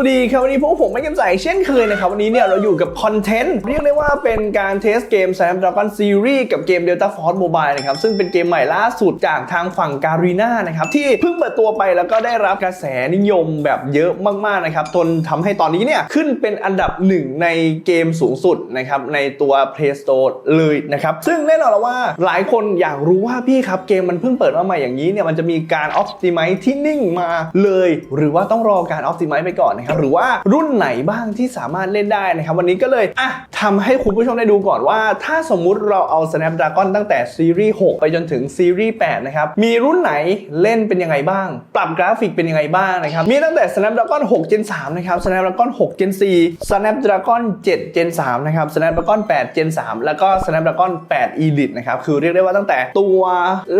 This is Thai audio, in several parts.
สวัสดีครับวันนี้พวกผมไม่กำใสเช่นเคยนะครับวันนี้เนี่ยเราอยู่กับคอนเทนต์เรียกได้ว่าเป็นการเทสเกม Snapdragon Series กับเกม Delta Force Mobile นะครับซึ่งเป็นเกมใหม่ล่าสุดจากทางฝั่งการีนานะครับที่เพิ่งเปิดตัวไปแล้วก็ได้รับกระแสนิยมแบบเยอะมากๆนะครับจนทำให้ตอนนี้เนี่ยขึ้นเป็นอันดับหนึ่งในเกมสูงสุดนะครับในตัว Play Store เลยนะครับซึ่งแน่นอนแล้วว่าหลายคนอยากรู้ว่าพี่ครับเกมมันเพิ่งเปิดมาใหม่อย่างนี้เนี่ยมันจะมีการ Optimize ที่นิ่งมาเลย หรือว่าต้องรอการ Optimize ไปก่อนนะครับหรือว่ารุ่นไหนบ้างที่สามารถเล่นได้นะครับ วันนี้ก็เลยอะทำให้คุณผู้ชมได้ดูก่อนว่า ถ้าสมมุติเราเอา Snapdragon ตั้งแต่ซีรีส์ 6 ไปจนถึงซีรีส์ 8 นะครับ มีรุ่นไหนเล่นเป็นยังไงบ้าง ปรับกราฟิกเป็นยังไงบ้างนะครับ มีตั้งแต่ Snapdragon 6 Gen 3 นะครับ Snapdragon 6 Gen 4 Snapdragon 7 Gen 3 นะครับ Snapdragon 8 Gen 3 แล้วก็ Snapdragon 8 Elite นะครับ คือเรียกได้ว่าตั้งแต่ตัว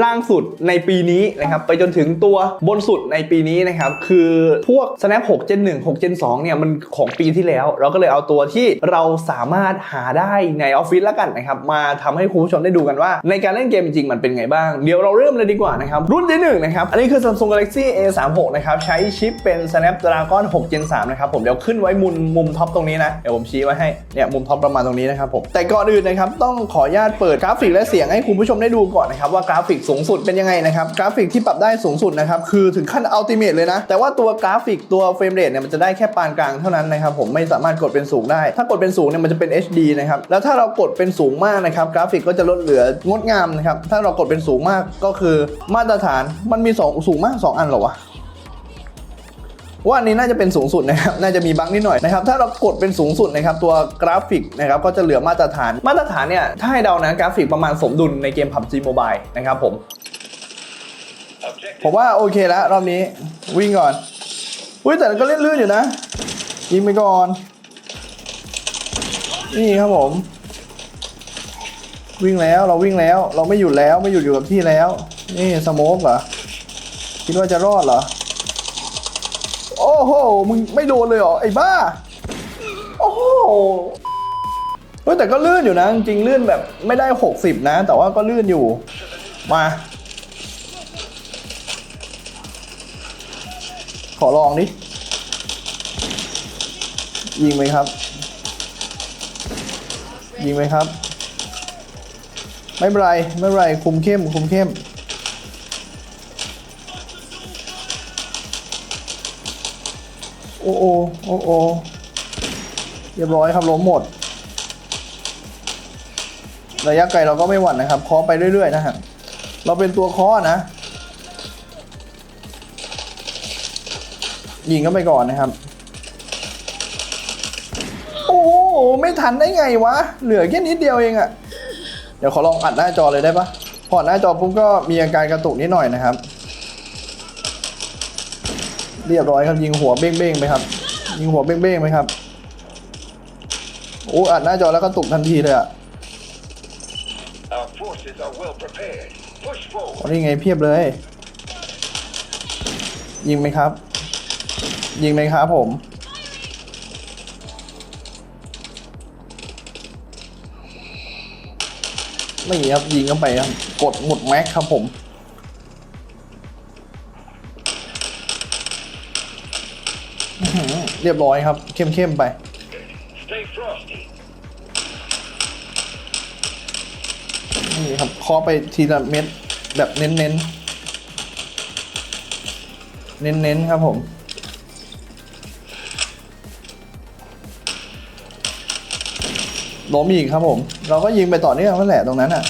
ล่างสุดในปีนี้นะครับ ไปจนถึงตัวบนสุดในปีนี้นะครับ คือพวก Snap 6 Gen 1 6 Gen 2เนี่ยมันของปีที่แล้ว เราก็เลยเอาตัวที่เราสามารถหาได้ในออฟฟิศแล้วกันนะครับมาทำให้คุณผู้ชมได้ดูกันว่า ในการเล่นเกมจริงมันเป็นไงบ้าง เดี๋ยวเราเริ่มเลยดีกว่านะครับ รุ่นที่หนึ่งนะครับ อันนี้คือ Samsung Galaxy A36 นะครับ ใช้ชิปเป็น Snapdragon 6 Gen 3นะครับผมเดี๋ยวขึ้นไว้มุมมุมท็อปตรงนี้นะเดี๋ยวผมชี้ไว้ให้เนี่ยมุมท็อปประมาณตรงนี้นะครับผมแต่ก่อนอื่นนะครับต้องขออนุญาตเปิดกราฟิกและเสียงให้คุณผู้ชมได้ดูก่อนนะครับว่ากราฟิกสูงสุดเป็นยังไงนะครับกราฟิกที่ปรับได้สูงสุดนะครับคือถึงขั้นอัลติเมทเลยนะแต่ว่าตัวกราฟิกตัวเฟรมเรทเนี่ยมันจะได้ได้แค่ปานกลางเท่านั้นนะครับผมไม่สามารถกดเป็นสูงได้ ถ้ากดเป็นสูงเนี่ยมันจะเป็น HD นะครับแล้วถ้าเรากดเป็นสูงมากนะครับกราฟิกก็จะลดเหลืองดงามนะครับถ้าเรากดเป็นสูงมากก็คือมาตรฐานมันมีสองสูงมากสองอันหรอวะว่าอันนี้น่าจะเป็นสูงสุดนะครับ น่าจะมีบั๊กนิดหน่อยนะครับ ถ้าเรากดเป็นสูงสุดนะครับ ตัวกราฟิกนะครับ ก็จะเหลือมาตรฐาน มาตรฐานเนี่ย ถ้าให้เดานะกราฟิกประมาณสมดุลในเกม PUBG Mobile นะครับผม ผมว่าโอเคแล้วรอบนี้วิ่งก่อน อุ้ยแต่ก็เล่นลื่นอยู่นะ ยิงไปก่อน นี่ครับผม วิ่งแล้วเราวิ่งแล้ว เราไม่หยุดแล้วไม่หยุดอยู่กับที่แล้ว นี่สโมกเหรอ คิดว่าจะรอดเหรอ โอ้โห มึงไม่โดนเลยเหรอ ไอ้บ้า โอ้โหเฮ้ยแต่ก็ลื่นอยู่นะ จริงลื่นแบบไม่ได้ 60 นะ แต่ว่าก็ลื่นอยู่ มา ขอลองดิ ยิงไหมครับ ยิงไหมครับ ไม่เป็นไร ไม่เป็นไร คุมเข้ม คุมเข้ม โอ้โอโอ้โอเรียบร้อยครับล้มหมด ระยะไกลเราก็ไม่หวั่นนะครับเคาะไปเรื่อย ๆ นะฮะเราเป็นตัวเคาะนะ ยิงก็ไปก่อนนะครับ โอ้ไม่ทันได้ไงวะ เหลือแค่นิดเดียวเองอะเดี๋ยวขอลองอัดหน้าจอเลยได้ปะพอหน้าจอปุ๊บก็มีอาการกระตุกนิดหน่อยนะครับ เรียบร้อยครับยิงหัวเบ้งๆไปครับ ยิงหัวเบ้งๆไปครับโอ้อัดหน้าจอแล้วก็ตุกทันทีเลยอะนี่ไงเพียบเลย ยิงไหมครับ ยิงไหมครับผมไม่ครับยิงเข้าไปครับกดหมดแม็กครับผมเรียบร้อยครับ เข้มๆไปนี่ครับเคาะไปทีละเม็ดแบบเน้นเน้นเน้นเน้นๆ ครับผม ล้มอีกครับผม เราก็ยิงไปต่อเนื่องนั่นแหละตรงนั้นอะ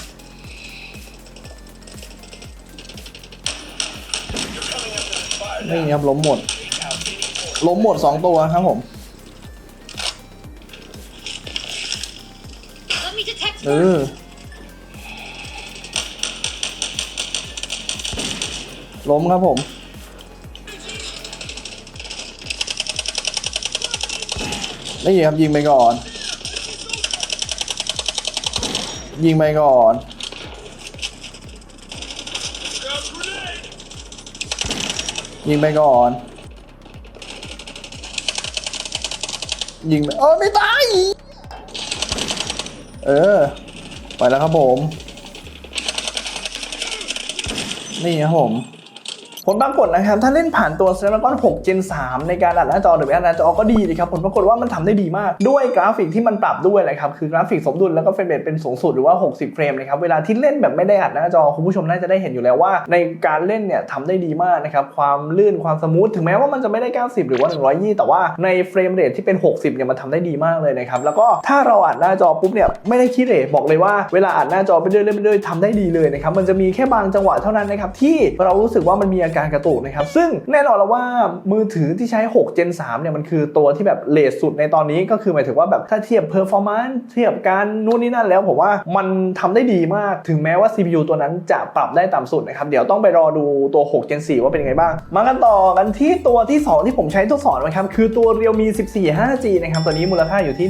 นี่ครับล้มหมด ล้มหมดสองตัวครับผม เออล้มครับผม นี่ครับยิงไปก่อน ยิงไปก่อน ยิงไปก่อน ยิงไปเออไม่ตาย เออ ไปแล้วครับผม นี่ครับผม ผลปรากฏนะครับ ถ้าเล่นผ่านตัว Snapdragon 6 Gen 3 ในการอัดหน้าจอหรือไม่อัดหน้าจอก็ดีนะครับ ผลปรากฏว่ามันทำได้ดีมาก ด้วยกราฟิกที่มันปรับด้วยนะครับ คือกราฟิกสมดุลแล้วก็เฟรมเรทเป็นสูงสุดหรือว่า 60 เฟรมนะครับ เวลาที่เล่นแบบไม่ได้อัดหน้าจอคุณผู้ชมน่าจะได้เห็นอยู่แล้วว่า ในการเล่นเนี่ยทำได้ดีมากนะครับ ความลื่นความสมูทถึงแม้ว่ามันจะไม่ได้ 90 หรือว่า 120 แต่ว่าในเฟรมเรทที่เป็น 60 เนี่ยมันทำได้ดีมากเลยนะครับแล้วก็ถ้าเราอัดหน้าจอปุ๊บเนี่ยไม่ได้ขี้เหร่บอกเลยว่าเวลาอัดหน้าจอไปเรื่อยๆไปเรื่อยๆทำได้ดีเลยนะครับมันจะมีแค่บางจังหวะเท่านั้นนะครับที่เรารู้สึกว่ามันมีอาการกระตุกนะครับ ซึ่งแน่นอนแล้วว่ามือถือที่ใช้ 6 Gen 3 เนี่ยมันคือตัวที่แบบเลทสุดในตอนนี้ก็คือหมายถึงว่าแบบถ้าเทียบ performance เทียบการนู่นนี่นั่นแล้วผมว่ามันทำได้ดีมากถึงแม้ว่า CPU ตัวนั้นจะปรับได้ต่ำสุดนะครับ เดี๋ยวต้องไปรอดูตัว 6 Gen 4 ว่าเป็นยังไงบ้าง มากันต่อกันที่ตัวที่ 2 ที่ผมใช้ทดสอบนะครับ คือตัว Realme 14 5G นะครับ ตัวนี้มูลค่าอยู่ที่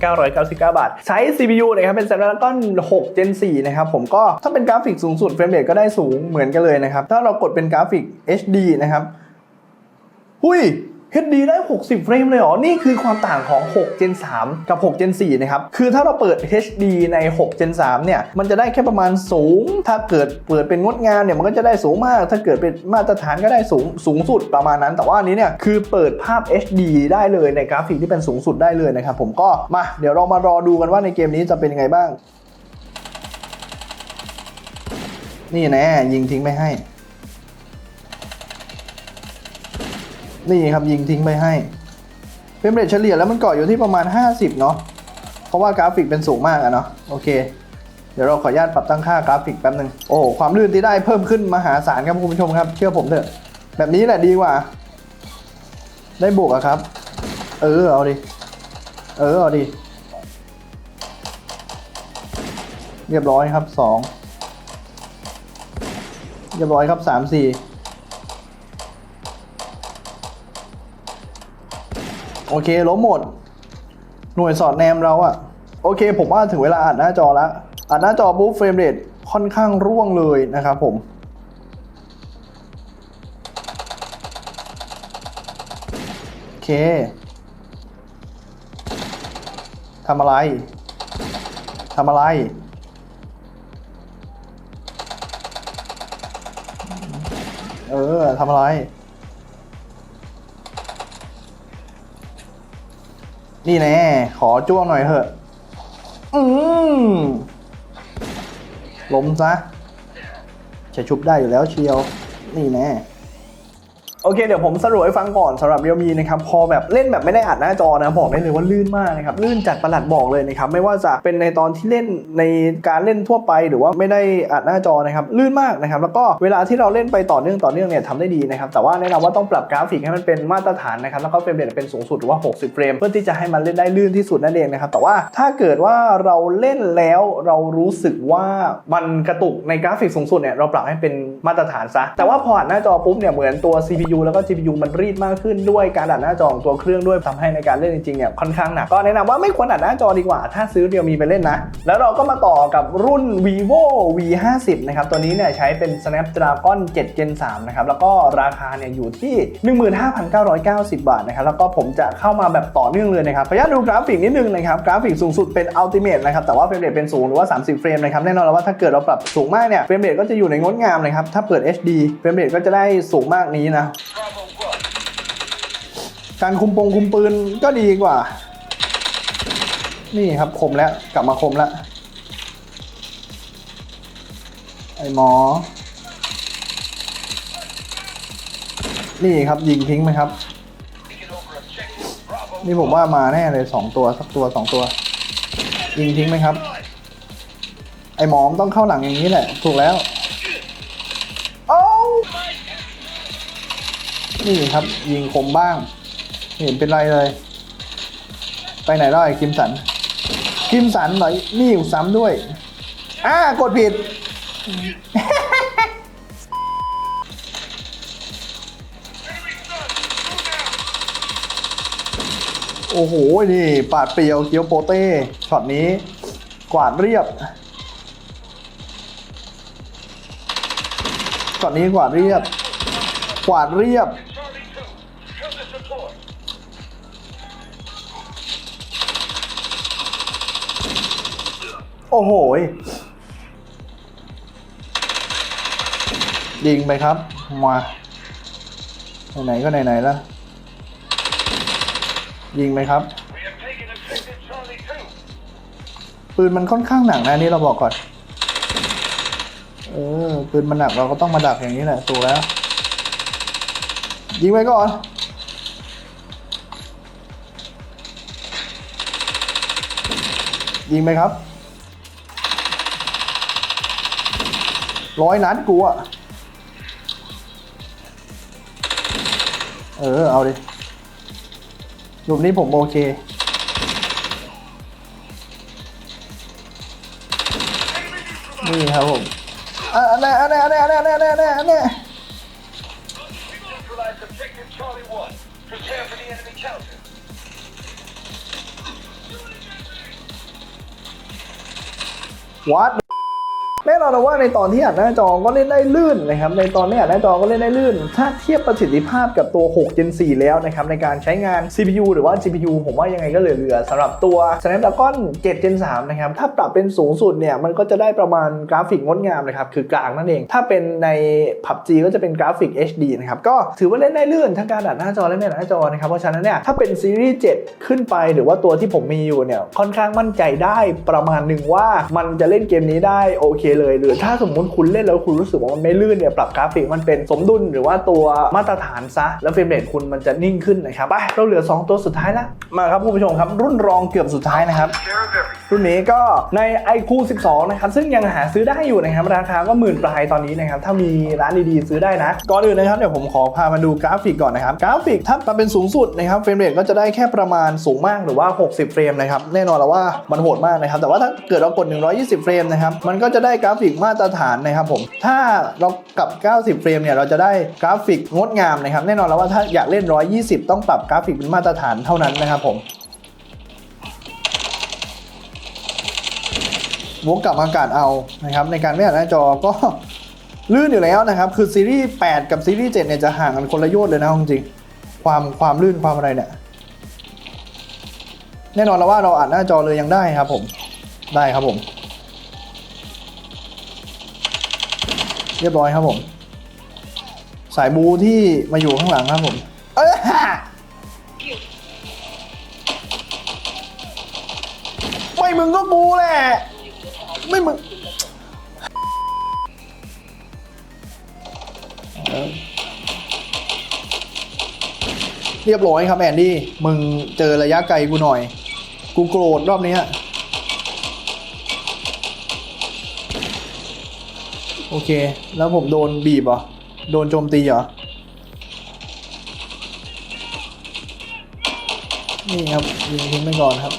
11,999 บาท ใช้ CPU นะครับ เป็น Snapdragon 6 Gen 4 นะครับ ผมก็ถ้าเป็นกราฟิกสูงสุดเฟรมเรทก็ได้สูงเหมือนกันเลยนะครับ ถ้าเรากดเป็นกราฟิก HD นะครับหุย HD ได้ 60 เฟรมเลยเหรอ นี่คือความต่างของ 6 Gen 3 กับ 6 Gen 4 นะครับ คือถ้าเราเปิด HD ใน 6 Gen 3 เนี่ย มันจะได้แค่ประมาณสูง ถ้าเกิดเปิดเป็นงดงามเนี่ย มันก็จะได้สูงมาก ถ้าเกิดเป็นมาตรฐานก็ได้สูงสูงสุดประมาณนั้น แต่ว่าอันนี้เนี่ย คือเปิดภาพ HD ได้เลยในกราฟิกที่เป็นสูงสุดได้เลยนะครับ ผมก็ มา เดี๋ยวเรามารอดูกันว่าในเกมนี้จะเป็นยังไงบ้าง นี่น่ยิงทิ้งไม่ให้ นี่ครับยิงทิ้งไปให้เฟรมเรทเฉลี่ยแล้วมันเกาะอยู่ที่ประมาณ 50 เนาะเพราะว่ากราฟิกเป็นสูงมากอะเนาะโอเค เดี๋ยวเราขออนุญาตปรับตั้งค่ากราฟิกแป๊บนึงโอ้ความลื่นที่ได้เพิ่มขึ้นมหาศาลครับคุณผู้ชมครับ เชื่อผมเถอะ แบบนี้แหละดีกว่า ได้บวกอะครับ เออเอาดิเออเอาดิเรียบร้อยครับ 2 เรียบร้อยครับ 3 4 โอเคล้มหมด หน่วยสอดแนมเราอะโอเค ผมว่าถึงเวลาอัดหน้าจอแล้วอัดหน้าจอปุ๊บเฟรมเรทค่อนข้างร่วงเลยนะครับผมโอเคทำอะไรทำอะไรเออทำอะไร นี่แน่ขอจ้วงหน่อยเถอะ อืมล้มซะจะชุบได้อยู่แล้วเชียว นี่แน่ โอเคเดี๋ยวผมสรุปให้ฟังก่อนสำหรับ Realme นะครับพอแบบเล่นแบบไม่ได้อัดหน้าจอนะบอกได้เลยว่าลื่นมากนะครับลื่นจัดประหลัดบอกเลยนะครับไม่ว่าจะเป็นในตอนที่เล่นในการเล่นทั่วไปหรือว่าไม่ได้อัดหน้าจอนะครับลื่นมากนะครับแล้วก็เวลาที่เราเล่นไปต่อเนื่องต่อเนื่องเนี่ยทำได้ดีนะครับแต่ว่าแนะนำว่าต้องปรับกราฟิกให้มันเป็นมาตรฐานนะครับแล้วก็เฟรมเรทเป็นสูงสุดหรือว่า 60 เฟรมเพื่อที่จะให้มันเล่นได้ลื่นที่สุดนั่นเองนะครับแต่ว่าถ้าเกิดว่าเราเล่นแล้วเรารู้สึกว่ามันกระตุกในกราฟิกสูงสุดเนี่ยเราปรับให้เป็นมาตรฐานซะแต่ว่าพออัดหน้าจอปุ๊บเนี่ยเหมือนตัว CPU แล้วก็ GPU มันรีดมากขึ้นด้วยการอัดหน้าจอของตัวเครื่องด้วยทำให้ในการเล่นจริงๆเนี่ยค่อนข้างหนักก็แนะนำว่าไม่ควรอัดหน้าจอดีกว่า ถ้าซื้อเดียวมีไปเล่นนะ แล้วเราก็มาต่อกับรุ่น vivo v 5 0นะครับตัวนี้เนี่ยใช้เป็น snapdragon 7 gen 3นะครับแล้วก็ราคาเนี่ยอยู่ที่ 15,990 บาทนะครับแล้วก็ผมจะเข้ามาแบบต่อเนื่องเลยนะครับขออนุญาตดูกราฟิกนิดนึงนะครับกราฟิกสูงสุดเป็น ultimate นะครับแต่ว่าเฟรมเรทเป็นสูงหรือว่า 30 เฟรมนะครับแน่นอนแล้วว่าถ้าเกิดเราปรับสูงมากเนี่ยเฟรมเรทก็จะอยู่ในงดงามเลยครับถ้าเปิด HD เฟรมเรทก็จะได้สูงมากนี้นะ การคุมปงคุมปืนก็ดีกว่า นี่ครับคมแล้วกลับมาคมแล้ว ไอ้หมอ นี่ครับยิงทิ้งไหมครับ นี่ผมว่ามาแน่เลยสองตัวสักตัวสองตัว ยิงทิ้งไหมครับ ไอ้หมอมต้องเข้าหลังอย่างนี้แหละ ถูกแล้วโอ้นี่ครับยิงคมบ้าง เห็นเป็นไรเลย ไปไหนได้คิมสันคิมสันหน่อยนี่อยู่ซ้ำด้วยอ่ากดผิด โอ้โห นี่ ปาดเปรียวเกียวโปเต้ ช็อตนี้ กวาดเรียบ ช็อตนี้กวาดเรียบ กวาดเรียบ โอ้โหยิงไปครับ มาไหนๆก็ไหนๆแล้ว ยิงไหมครับ ปืนมันค่อนข้างหนักนะนี่เราบอกก่อน เออ ปืนมันหนักเราก็ต้องมาดักอย่างนี้แหละถูกแล้ว ยิงไปก่อนยิงไปครับ ร้อยนัดกูอะเออ เอาดิรูปนี้ผมโอเค นี่ครับผมอันนี้อันนี้อันนี้อันนี้อันนี้อันนี้อันนี้วัด น่นอนนะว่าในตอนที่อัดหน้าจอก็เล่นได้ลื่นนะครับในตอนที่อัดหน้าจอก็เล่นได้ลื่น ถ้าเทียบประสิทธิภาพกับตัว 6 Gen 4 แล้วนะครับในการใช้งาน CPU หรือว่า GPU ผมว่ายังไงก็เหลือๆสำหรับตัว Snapdragon 7 Gen 3นะครับถ้าปรับเป็นสูงสุดเนี่ยมันก็จะได้ประมาณกราฟิกงดงามนะครับคือกลางนั่นเอง ถ้าเป็นใน PUBG ก็จะเป็นกราฟิก HD นะครับก็ถือว่าเล่นได้ลื่นทั้งการอัดหน้าจอและไม่อัดหน้าจอนะครับเพราะฉะนั้นเนี่ยถ้าเป็นซีรีส์7ขึ้นไปหรือว่าตัวที่ผมมีอยู่เนี่ยค่อนข้างมั่นใจได้ประมาณหนึ่งว่ามันจะเล่นเกมนี้ได้โอเคเลยหรือถ้าสมมติคุณเล่นแล้วคุณรู้สึกว่ามันไม่ลื่นเนี่ยปรับกราฟิกมันเป็นสมดุลหรือว่าตัวมาตรฐานซะ แล้วเฟรมเรทคุณมันจะนิ่งขึ้นนะครับไปเราเหลือ 2 ตัวสุดท้ายล้วมาครับคุณผู้ชมครับ รุ่นรองเกือบสุดท้ายนะครับ รุ่นนี้ก็ใน iQ 12 นะครับ ซึ่งยังหาซื้อได้อยู่นะครับ ราคาก็หมื่นปลายตอนนี้นะครับ ถ้ามีร้านดีๆซื้อได้นะ ก่อนอื่นนะครับเดี๋ยวผมขอพามาดูกราฟิกก่อนนะครับ กราฟิกถ้ามาเป็นสูงสุดนะครับเฟรมเรทก็จะได้แค่ประมาณสูงมากหรือว่า 60 เฟรมนะครับแน่นอนแล้วว่ามันโหดมากนะครับแต่ว่าถ้าเกิดเรากด 120 เฟรมนะครับมันก็จะได้กราฟกมาตรฐานนะครับผม ถ้าเรากับ 90 เฟรมเนี่ยเราจะได้กราฟิกงดงามนะครับ แน่นอนแล้วว่าถ้าอยากเล่น 120 ต้องปรับกราฟิกเป็นมาตรฐานเท่านั้นนะครับผมวกกลับอากาศเอานะครับ ในการไม่อ่านหน้าจอก็ลื่นอยู่แล้วนะครับ คือซีรีส์ 8 กับซีรีส์ 7 เนี่ยจะห่างกันคนละโยชน์เลยนะเอาจริงความความลื่นความอะไรเนี่ยแน่นอนแล้วว่าเราอ่านหน้าจอเลยยังได้ครับผมได้ครับผม เรียบร้อยครับผม สายบูที่มาอยู่ข้างหลังครับผม เอ้ยไม่มึงก็กูแหละ ไม่มึงเรียบร้อยครับแอนดี้ มึงเจอระยะไกลกูหน่อย กูโกรธรอบนี้ โอเค แล้วผมโดนบีบเหรอ โดนโจมตีเหรอ นี่ครับยิงทิ้งไปก่อนครับ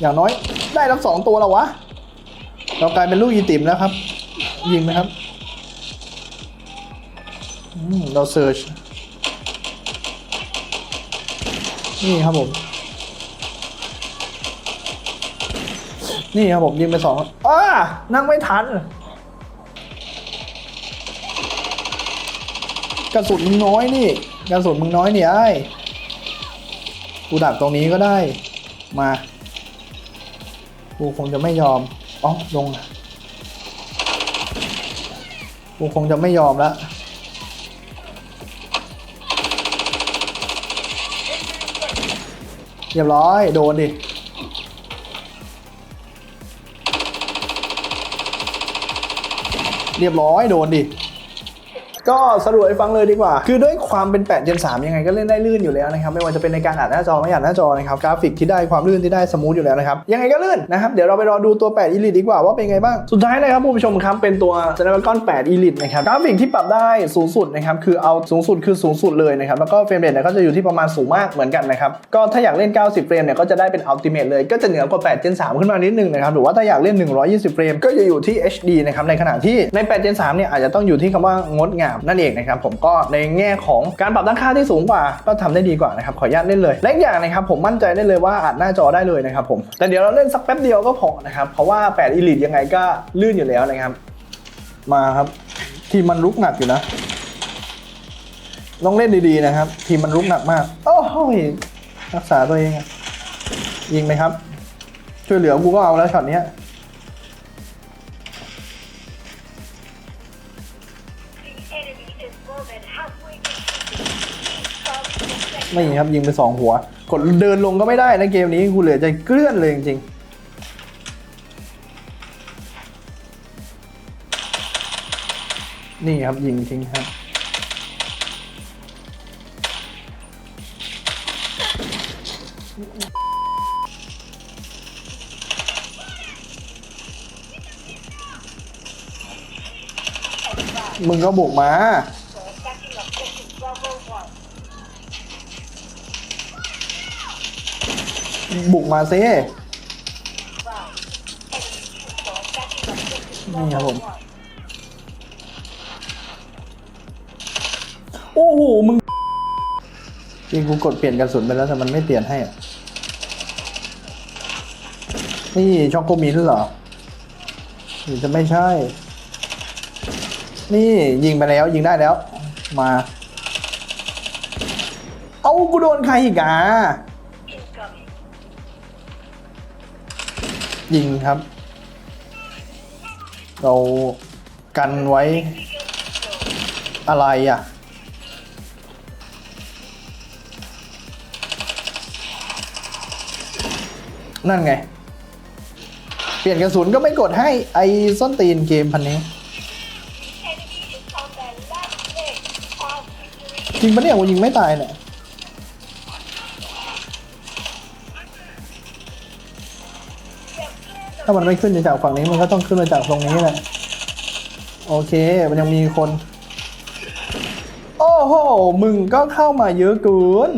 อย่างน้อยได้ทั้งสองตัวแล้ววะ เรากลายเป็นลูกยีติมแล้วครับ ยิงไหมครับอืมเราเซิร์ช นี่ครับผม นี่ครับผมยิงไปสองอ้านั่งไม่ทัน กระสุนมึงน้อยนี่กระสุนมึงน้อยนี่ไอ้กูดักตรงนี้ก็ได้มา กูคงจะไม่ยอมอ๋อลงกูคงจะไม่ยอมแล้วเรียบร้อย โดนดิเรียบร้อยโดนดิ ก็สรุปให้ฟังเลยดีกว่า คือด้วยความเป็น8 Gen 3 ยังไงก็เล่นได้ลื่นอยู่แล้วนะครับไม่ว่าจะเป็นในการอ่านหน้าจอไม่อ่านหน้าจอนะครับกราฟิกที่ได้ความลื่นที่ได้สมูทอยู่แล้วนะครับยังไงก็ลื่นนะครับเดี๋ยวเราไปรอดูตัว 8 Elite ดีกว่าว่าเป็นไงบ้างสุดท้ายนะครับผู้ชมครับเป็นตัว Snapdragon 8 Elite นะครับกราฟิกที่ปรับได้สูงสุดนะครับคือเอาสูงสุดคือสูงสุดเลยนะครับแล้วก็เฟรมเรทเนี่ยก็จะอยู่ที่ประมาณสูงมากเหมือนกันนะครับก็ถ้าอยากเล่น 90 เฟรมเนี่ยก็จะได้เป็น Ultimate เลยก็จะเหนือกว่า8 Gen 3 ขึ้นมานิดนึงนะครับหรือว่าถ้าอยากเล่น 120 เฟรมก็จะอยู่ที่ HD นะครับในขณะที่ใน8 Gen 3เนี่ยอาจจะต้องอยู่ที่คำว่างดงามนั่นเองนะครับผมก็ในแง่ของการปรับตั้งค่าที่สูงกว่า ก็ทำได้ดีกว่านะครับขออนุญาตเล่นเลยและอีกอย่างนะครับผมมั่นใจได้เลยว่าอัดหน้าจอได้เลยนะครับผมแต่เดี๋ยวเราเล่นสักแป๊บเดียวก็พอนะครับเพราะว่า8 Elite ยังไงก็ลื่นอยู่แล้วนะครับ มาครับทีมมันลุกหนักอยู่นะต้องเล่นดีๆนะครับ ทีมมันลุกหนักมากโอ้โหยรักษาตัวเองยิงไหมครับ ช่วยเหลือกูก็เอาแล้วช็อตเนี้ ไม่ครับยิงไปสองหัว กดเดินลงก็ไม่ได้นะเกมนี้กูเหลือใจเกลื่อนเลยจริงๆ นี่ครับยิงทิ้งครับ มึงก็บุกมา บุกมาซินี่ครับผม โอ้โห มึงจริงกูกดเปลี่ยนกระสุนไปแล้วแต่มันไม่เปลี่ยนให้อะนี่ช็อกโกมินเหรอหรือจะไม่ใช่ นี่ยิงไปแล้วยิงได้แล้ว มา เอากูโดนใครอีกอะยิงครับ เรากันไว้อะไรอะ นั่นไง เปลี่ยนกระสุนก็ไม่กดให้ไอ้ส้นตีนเกมพันนี้ จริงปะเนี่ยกูยิงไม่ตายเนี่ยถ้ามันไม่ขึ้นจากฝั่งนี้มันก็ต้องขึ้นมาจากตรงนี้แหละโอเค มันยังมีคน โอ้โห มึงก็เข้ามาเยอะเกิน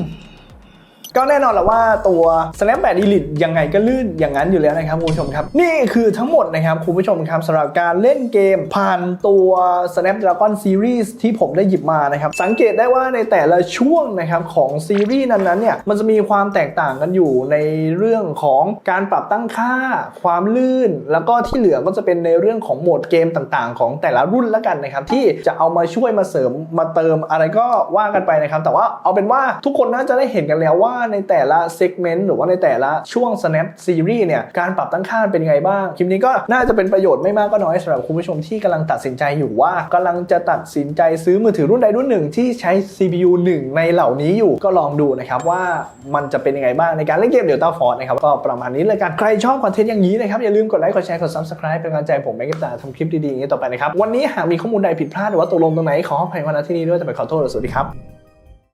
ก็แน่นอนแหละว่าตัว Snapchat Elite ยังไงก็ลื่นอย่างนั้นอยู่แล้วนะครับคุณผู้ชมครับ นี่คือทั้งหมดนะครับคุณผู้ชมครับสำหรับการเล่นเกมผ่านตัว Snapdragon Series ที่ผมได้หยิบมานะครับ สังเกตได้ว่าในแต่ละช่วงนะครับของซีรีส์นั้นๆเนี่ยมันจะมีความแตกต่างกันอยู่ในเรื่องของการปรับตั้งค่า ความลื่น แล้วก็ที่เหลือก็จะเป็นในเรื่องของโหมดเกมต่างๆ ของแต่ละรุ่นแล้วกันนะครับที่จะเอามาช่วยมาเสริมมาเติมอะไรก็ว่ากันไปนะครับแต่ว่าเอาเป็นว่าทุกคนน่าจะได้เห็นกันแล้วว่าในแต่ละเซกเมนต์หรือว่าในแต่ละช่วง Snap Series เนี่ยการปรับตั้งค่าเป็นยังไงบ้าง คลิปนี้ก็น่าจะเป็นประโยชน์ไม่มากก็น้อยสำหรับคุณผู้ชมที่กำลังตัดสินใจอยู่ว่ากำลังจะตัดสินใจซื้อมือถือรุ่นใดรุ่นหนึ่งที่ใช้ CPU 1 ในเหล่านี้อยู่ก็ลองดูนะครับว่ามันจะเป็นยังไงบ้างในการเล่นเกม Delta Force นะครับก็ประมาณนี้เลยกันใครชอบคอนเทนต์อย่างนี้นะครับอย่าลืมกดไลค์กดแชร์กด Subscribe เป็นกำลังใจผมแม็กซ์ตาทำคลิปดีๆอย่างนี้ต่อไปนะครับวันนี้หากมีข้อมูลใดผิดพลาดหรือว่าตกลงตรงไหนขออภัยมาณที่นี้ด้วยแต่ไปขอโทษสวัสดีครับ